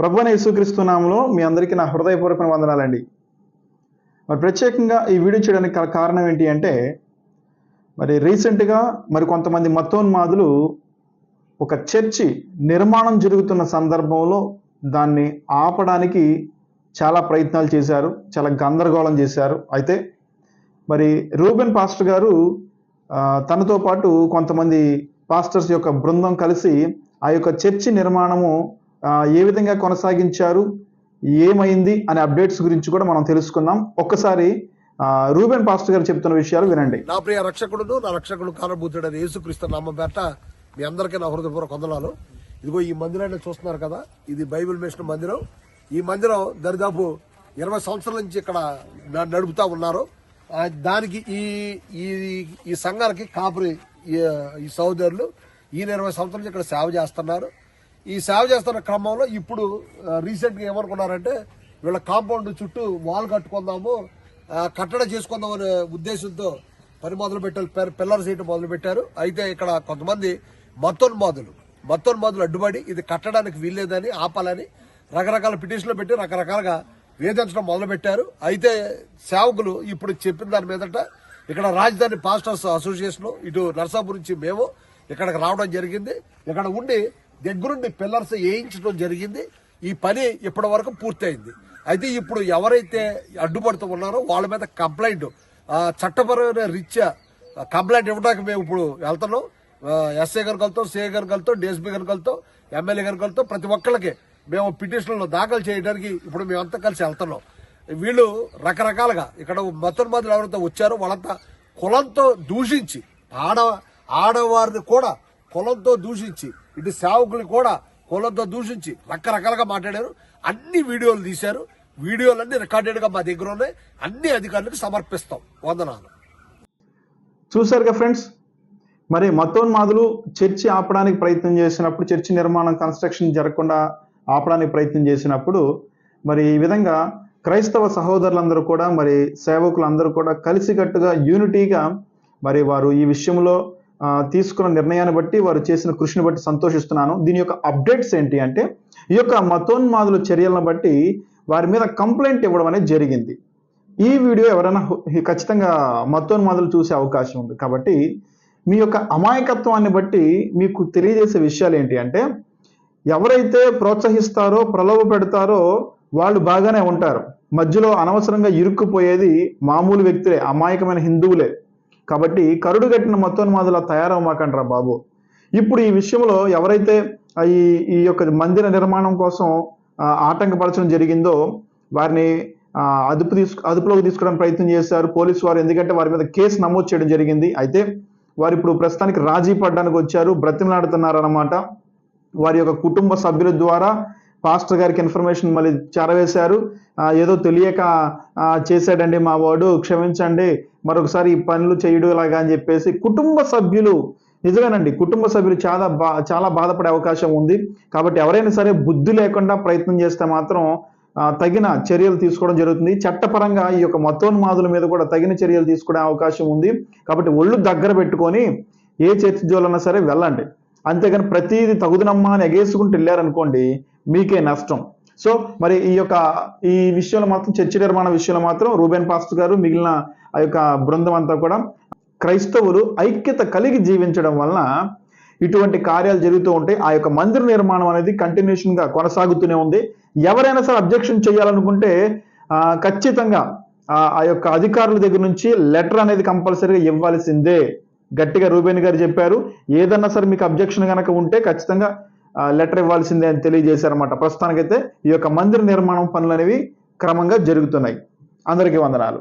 ప్రభువైన యేసుక్రీస్తు నామంలో మీ అందరికీ నా హృదయపూర్వక వందనాలండి. మరి ప్రత్యేకంగా ఈ వీడియో చేయడానికి గల కారణం ఏంటి అంటే మరి రీసెంట్గా మరి కొంతమంది మతోన్మాదులు ఒక చర్చి నిర్మాణం జరుగుతున్న సందర్భంలో దాన్ని ఆపడానికి చాలా ప్రయత్నాలు చేశారు చాలా గందరగోళం చేశారు. అయితే మరి రూబెన్ పాస్టర్ గారు తనతో పాటు కొంతమంది పాస్టర్స్ యొక్క బృందం కలిసి ఆ యొక్క చర్చి నిర్మాణము ఏ విధంగా కొనసాగించారు ఏమైంది అనే అప్డేట్స్ గురించి కూడా మనం తెలుసుకుందాం. ఒక్కసారి రూబెన్ పాస్టర్ గారు చెప్తున్న విషయాలు వినండి. నా ప్రియ రక్షకుడు నా రక్షకుడు కారణభూతుడైన యేసుక్రీస్తు నామం పేట మీ అందరికీ నా హృదయపూర్వక వందనాలు. ఇదిగో ఈ మందిరాన్ని చూస్తున్నారు కదా ఇది బైబిల్ మిషన్ మందిరం. ఈ మందిరం దరిదాపు ఇరవై సంవత్సరాల నుంచి ఇక్కడ నడుపుతా ఉన్నారు. దానికి ఈ ఈ ఈ సంఘానికి కాపురి ఈ- ఈ సహోదరులు ఈయన ఇరవై సంవత్సరాల నుంచి ఇక్కడ సేవ చేస్తున్నారు. ఈ సేవ చేస్తున్న క్రమంలో ఇప్పుడు రీసెంట్గా ఏమనుకున్నారంటే వీళ్ళ కాంపౌండ్ చుట్టూ వాల్ కట్టుకుందాము కట్టడం కట్టడ చేసుకుందాం అనే ఉద్దేశంతో పని మొదలు పెట్టారు పిల్ల- పిల్లర్ మొదలు పెట్టారు అయితే ఇక్కడ కొంతమంది మత్తోన్మాదులు మత్తోన్మాదులు అడ్డుపడి ఇది కట్టడానికి వీల్లేదని ఆపాలని రకరకాల పిటిషన్లు పెట్టి రకరకాలుగా వేధించడం మొదలుపెట్టారు. అయితే సేవకులు ఇప్పుడు చెప్పిన దాని మీదట ఇక్కడ రాజధాని పాస్టర్స్ అసోసియేషన్ ఇటు నర్సాపూర్ నుంచి మేము ఇక్కడికి రావడం జరిగింది. ఇక్కడ ఉండి దగ్గరుండి పిల్లర్స్ వేయించడం జరిగింది. ఈ పని ఇప్పటి వరకు పూర్తయింది. అయితే ఇప్పుడు ఎవరైతే అడ్డుపడుతూ ఉన్నారో వాళ్ళ మీద కంప్లైంట్ చట్టపరమైన రీత్యా కంప్లైంట్ ఇవ్వడానికి మేము ఇప్పుడు వెళ్తున్నాం. ఎస్ఐ గారు కలుతాం సిఐ గారు కలుతాం డిఎస్పీ గారు కలుతాం ఎమ్మెల్యే గారు కలుతాం ప్రతి ఒక్కరికి మేము పిటిషన్లు దాఖలు చేయడానికి ఇప్పుడు మేమంతా కలిసి వెళ్తున్నాం. వీళ్ళు రకరకాలుగా ఇక్కడ మతోన్మాదులు ఎవరైతే వచ్చారో వాళ్ళంతా కులంతో దూషించి ఆడ ఆడవారిని కూడా కులంతో దూషించి ఇటు సేవకులు కూడా కులంతో దూషించి రకరకాలుగా మాట్లాడారు. అన్ని వీడియోలు తీశారు. వీడియోలన్నీ రికార్డెడ్గా మా దగ్గర ఉన్నాయి. అన్ని అధికారులకు సమర్పిస్తాం. వందనాలు. కదా ఫ్రెండ్స్? మరి మతోన్మాదులు చర్చి ఆపడానికి ప్రయత్నం చేసినప్పుడు చర్చి నిర్మాణం కన్స్ట్రక్షన్ జరగకుండా ఆపడానికి ప్రయత్నం చేసినప్పుడు మరి ఈ విధంగా క్రైస్తవ సహోదరులందరూ కూడా మరి సేవకులందరూ కూడా కలిసికట్టుగా యూనిటీగా మరి వారు ఈ విషయంలో తీసుకున్న నిర్ణయాన్ని బట్టి వారు చేసిన కృషిని బట్టి సంతోషిస్తున్నాను. దీని యొక్క అప్డేట్స్ ఏంటి అంటే ఈ యొక్క మతోన్మాదుల చర్యలను బట్టి వారి మీద కంప్లైంట్ ఇవ్వడం అనేది జరిగింది. ఈ వీడియో ఎవరైనా ఖచ్చితంగా మతోన్మాదులు చూసే అవకాశం ఉంది. కాబట్టి మీ యొక్క అమాయకత్వాన్ని బట్టి మీకు తెలియజేసే విషయాలు ఏంటి అంటే ఎవరైతే ప్రోత్సహిస్తారో ప్రలోభ పెడతారో వాళ్ళు బాగానే ఉంటారు. మధ్యలో అనవసరంగా ఇరుక్కుపోయేది మామూలు వ్యక్తులే అమాయకమైన హిందువులే. కాబట్టి కరుడు కట్టిన మత్తోన్మాదులా తయారవమాకండ్రా బాబు. ఇప్పుడు ఈ విషయంలో ఎవరైతే ఈ ఈ యొక్క మందిర నిర్మాణం కోసం ఆటంకపరచడం జరిగిందో వారిని అదుపు తీసుకు అదుపులోకి తీసుకోవడానికి ప్రయత్నం చేశారు పోలీసు వారు ఎందుకంటే వారి మీద కేసు నమోదు చేయడం జరిగింది. అయితే వారు ఇప్పుడు ప్రస్తుతానికి రాజీ పడడానికి వచ్చారు బ్రతిమలాడుతున్నారన్నమాట. వారి యొక్క కుటుంబ సభ్యుల ద్వారా పాస్టర్ గారికి ఇన్ఫర్మేషన్ మళ్ళీ చేరవేశారు. ఏదో తెలియక చేశాడండి మా వాడు క్షమించండి మరొకసారి ఈ పనులు చేయడు ఇలాగా అని చెప్పేసి కుటుంబ సభ్యులు నిజమేనండి కుటుంబ సభ్యులు చాలా బా చాలా బాధపడే అవకాశం ఉంది. కాబట్టి ఎవరైనా సరే బుద్ధి లేకుండా ప్రయత్నం చేస్తే మాత్రం తగిన చర్యలు తీసుకోవడం జరుగుతుంది. చట్టపరంగా ఈ యొక్క మతోన్మాదుల మీద కూడా తగిన చర్యలు తీసుకునే అవకాశం ఉంది. కాబట్టి ఒళ్ళు దగ్గర పెట్టుకొని ఏ చర్చి జోలన్నా సరే వెళ్ళండి. అంతేగాని ప్రతిదీ తగుదనమ్మా అని ఎగేసుకుంటూ వెళ్ళారనుకోండి మీకే నష్టం. సో మరి ఈ యొక్క ఈ విషయంలో మాత్రం చర్చి నిర్మాణ విషయంలో మాత్రం రూబెన్ పాస్ట్ గారు మిగిలిన ఆ యొక్క బృందం అంతా కూడా క్రైస్తవులు ఐక్యత కలిగి జీవించడం వలన ఇటువంటి కార్యాలు జరుగుతూ ఉంటాయి ఆ యొక్క మందిర నిర్మాణం అనేది కంటిన్యూషన్గా కొనసాగుతూనే ఉంది. ఎవరైనా సరే అబ్జెక్షన్ చేయాలనుకుంటే ఖచ్చితంగా ఆ యొక్క అధికారుల దగ్గర నుంచి లెటర్ అనేది కంపల్సరీగా ఇవ్వాల్సిందే. గట్టిగా రూబేణి గారు చెప్పారు. ఏదన్నా సరే మీకు అబ్జెక్షన్ కనుక ఉంటే ఖచ్చితంగా లెటర్ ఇవ్వాల్సిందే అని తెలియజేశారన్నమాట. ప్రస్తుతానికైతే ఈ యొక్క మందిర నిర్మాణం పనులు అనేవి క్రమంగా జరుగుతున్నాయి. అందరికీ వందనాలు.